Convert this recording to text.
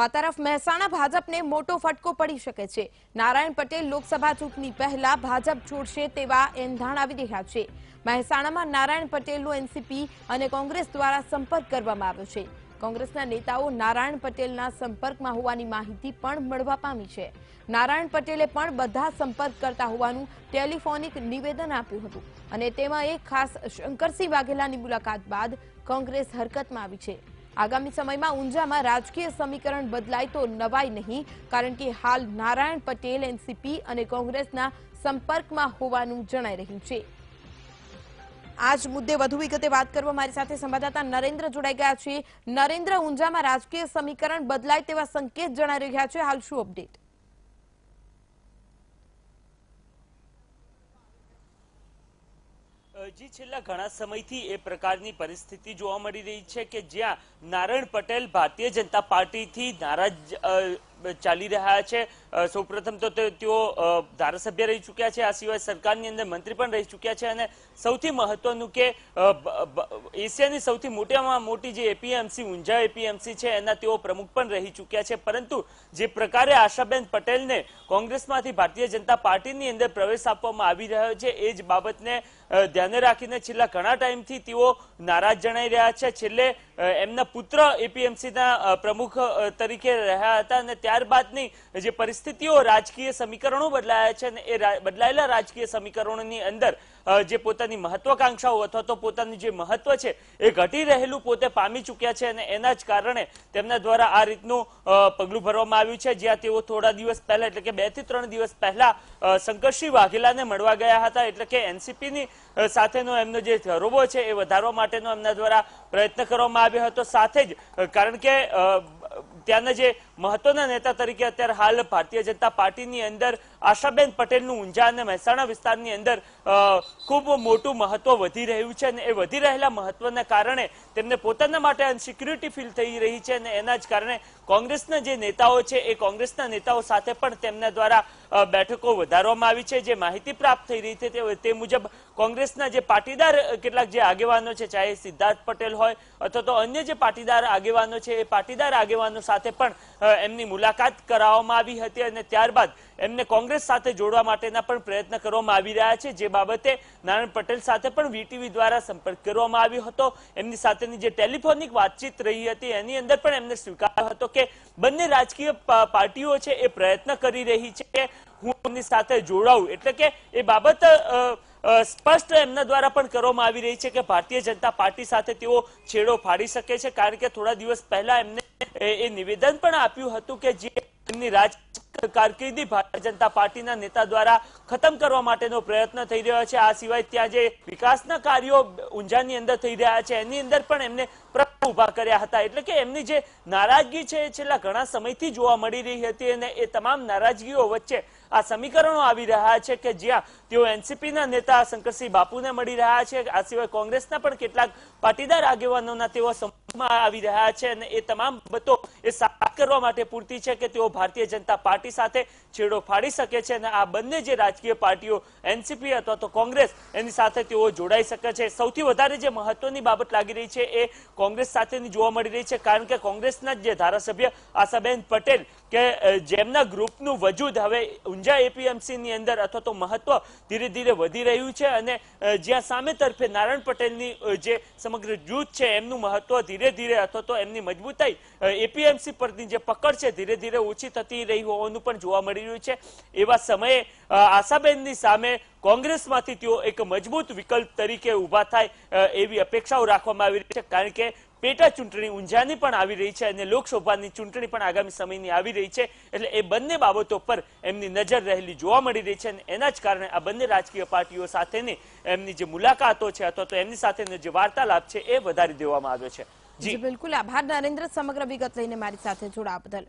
આ તરફ મહેસાણા ભાજપને મોટો ફટકો પડી શકે છે. નારાયણ પટેલ લોકસભા ચૂંટણી પહેલા ભાજપ છોડશે તેવા એંધાણ આવી રહ્યા છે. મહેસાણામાં નારાયણ પટેલનો એનસીપી અને કોંગ્રેસ દ્વારા સંપર્ક કરવામાં આવ્યો છે. કોંગ્રેસના નેતાઓ નારાયણ પટેલના સંપર્કમાં હોવાની માહિતી પણ મળવા પામી છે. નારાયણ પટેલે પણ બધા સંપર્ક કરતા હોવાનું ટેલિફોનિક નિવેદન આપ્યું હતું અને તેમાં એક ખાસ શંકરસિંહ વાઘેલાની મુલાકાત બાદ કોંગ્રેસ હરકતમાં આવી છે. આગામી સમયમાં ઊંઝામાં રાજકીય સમીકરણ બદલાય તો નવાય નહીં, કારણ કે હાલ નારાયણ પટેલ, એનસીપી અને કોંગ્રેસના સંપર્કમાં હોવાનું જણાઈ રહ્યું છે. આ જ મુદ્દે વધુ વિગતે વાત કરવા મારી સાથે સંવાદદાતા નરેન્દ્ર જોડાઈ ગયા છે. નરેન્દ્ર, ઊંઝામાં રાજકીય સમીકરણ બદલાય તેવા સંકેત જણાઈ રહ્યા છે. હાલ શું અપડેટ? જી, છેલ્લા ઘણા સમયથી એ પ્રકારની પરિસ્થિતિ જોવા મળી રહી છે કે જ્યાં નારાયણ પટેલ ભારતીય જનતા પાર્ટીથી નારાજ ચાલી રહ્યા છે. સૌપ્રથમ તો તેઓ ધારાસભ્ય રહી ચૂક્યા છે, આ સિવાય સરકારની અંદર મંત્રી પણ રહી ચૂક્યા છે અને સૌથી મહત્વનું કે એશિયાની સૌથી મોટામાં મોટી જે એપીએમસી, ઊંઝા એપીએમસી છે, એના તેઓ પ્રમુખ પણ રહી ચૂક્યા છે. પરંતુ જે પ્રકારે આશાબેન પટેલને કોંગ્રેસમાંથી ભારતીય જનતા પાર્ટીની અંદર પ્રવેશ આપવામાં આવી રહ્યો છે, એ જ બાબતને ધ્યાને રાખીને છેલ્લા ઘણા ટાઈમથી તેઓ નારાજ જણાઈ રહ્યા છે. છેલ્લે એમના પુત્ર એપીએમસીના પ્રમુખ તરીકે રહ્યા હતા અને ત્યારબાદની જે પરિસ્થિતિઓ રાજકીય સમીકરણો બદલાયા છે અને એ બદલાયેલા રાજકીય સમીકરણોની અંદર જે પોતાની મહત્વાકાંક્ષાઓ અથવા તો પોતાનું જે મહત્વ છે, એ ઘટી રહેલું પોતે પામી ચૂક્યા છે અને એના જ કારણે તેમના દ્વારા આ રીતનું પગલું ભરવામાં આવ્યું છે. જ્યાં તેઓ થોડા દિવસ પહેલા, એટલે કે બેથી ત્રણ દિવસ પહેલા શંકરસિંહ વાઘેલાને મળવા ગયા હતા. એટલે કે એનસીપીની સાથેનો એમનો જે રોબો છે એ વધારવા માટેનો એમના દ્વારા પ્રયત્ન કરવામાં આવ્યો હતો. સાથે જ કારણ કે ત્યાંના જે મહત્વના નેતા તરીકે અત્યારે હાલ ભારતીય જનતા પાર્ટીની અંદર આશાબેન પટેલનું ઊંઝા અને મહેસાણા વિસ્તારની અંદર ખૂબ મોટું મહત્વ વધી રહ્યું છે અને એ વધી રહેલા મહત્વના કારણે તેમને પોતાના માટે અનસિક્યુરિટી ફીલ થઈ રહી છે અને એના જ કારણે કોંગ્રેસના જે નેતાઓ છે, એ કોંગ્રેસના નેતાઓ સાથે પણ તેમના દ્વારા બેઠકો વધારવામાં આવી છે. જે માહિતી પ્રાપ્ત થઈ રહી છે તે- મુજબ કોંગ્રેસના જે પાટીદાર કેટલાક જે આગેવાનો છે, ચાહે સિદ્ધાર્થ પટેલ હોય અથવા તો અન્ય જે પાટીદાર આગેવાનો છે, એ પાટીદાર આગેવાનો સાથે પણ એમની મુલાકાત કરાવવામાં આવી હતી અને ત્યારબાદ એમને કોંગ્રેસ સાથે જોડવા માટેના પણ પ્રયત્ન કરવામાં આવી રહ્યા છે. જે બાબતે નારાયણ પટેલ સાથે પણ વીટીવી દ્વારા સંપર્ક કરવામાં આવ્યો હતો. એમની સાથેની જે ટેલિફોનિક વાતચીત રહી હતી, એની અંદર પણ એમને સ્વીકાર્યો હતો કે બંને રાજકીય પાર્ટીઓ છે એ પ્રયત્ન કરી રહી છે. હું એમની સાથે જોડાઉં એટલે કે એ બાબત સ્પષ્ટ એમના દ્વારા પણ કરવામાં આવી રહી છે કે ભારતીય જનતા પાર્ટી સાથે તેઓ છેડો ફાડી શકે છે. કારણ કે થોડા દિવસ પહેલા એમને એ નિવેદન પણ આપ્યું હતું કે જે એમની રાજ કારકિર્દી ભારતીય જનતા પાર્ટીના નેતા દ્વારા ખતમ કરવા માટેનો પ્રયત્ન થઈ રહ્યો છે. આ સિવાય ત્યાં જે વિકાસના કાર્યો ઊંઝાની અંદર થઈ રહ્યા છે, એની અંદર પણ એમને પ્રશ્ન ઊભા કર્યા હતા. એટલે કે એમની જે નારાજગી છે એ છેલ્લા ઘણા સમયથી જોવા મળી રહી હતી અને એ તમામ નારાજગીઓ વચ્ચે આ સમીકરણો આવી રહ્યા છે કે જ્યાં તેઓ એનસીપીના નેતા શંકરસિંહ બાપુને મળી રહ્યા છે. આ સિવાય કોંગ્રેસના પણ કેટલાક પાટીદાર આગેવાનોના તેઓ સંપર્કમાં આવી રહ્યા છે અને એ તમામ બાબતો એ સાત કરવા માટે પૂરતી છે કે તેઓ ભારતીય જનતા પાર્ટી સાથે છેડો ફાડી શકે છે અને આ બંને જે રાજકીય પાર્ટીઓ, એનસીપી અથવા તો કોંગ્રેસ, એની સાથે તેઓ જોડાઈ શકે છે. સૌથી વધારે જે મહત્વની બાબત લાગી રહી છે એ કોંગ્રેસ સાથેની જોવા મળી રહી છે કારણ કે કોંગ્રેસના જે ધારાસભ્ય આશાબેન પટેલ કે જેમના ગ્રુપનું વજૂદ હવે ઊંઝા એપીએમસી ની અંદર અથવા તો મહત્વ ધીરે ધીરે વધી રહ્યું છે અને જ્યાં સામે તરફે નારાયણ પટેલની જે સમગ્ર જૂથ છે એમનું મહત્વ ધીરે ધીરે ધીરે અથવા તો એમની મજબૂતાઈ એપીએમસી પરની જે પકડ છે, ધીરે ધીરે ઓછી થતી રહી હોવાનું પણ જોવા મળી રહ્યું છે. એવા સમયે આશાબેનની સામે કોંગ્રેસમાંથી તેઓ એક મજબૂત વિકલ્પ તરીકે ઊભા થાય એવી અપેક્ષાઓ રાખવામાં આવી રહી છે. કારણ કે પેટા ચૂંટણી ઊંઝાની પણ આવી રહી છે અને લોકસભાની ચૂંટણી પણ આગામી સમયની આવી રહી છે. એટલે એ બંને બાબતો પર એમની નજર રહેલી જોવા મળી રહી છે અને એના જ કારણે આ બંને રાજકીય પાર્ટીઓ સાથેની એમની જે મુલાકાતો છે અથવા તો એમની સાથેનો જે વાર્તાલાપ છે એ વધારી દેવામાં આવ્યો છે. જી. બિલકુલ. આભાર. નરેન્દ્ર સમગ્ર વિગત લઈને મારી સાથે જોડાવા બદલ.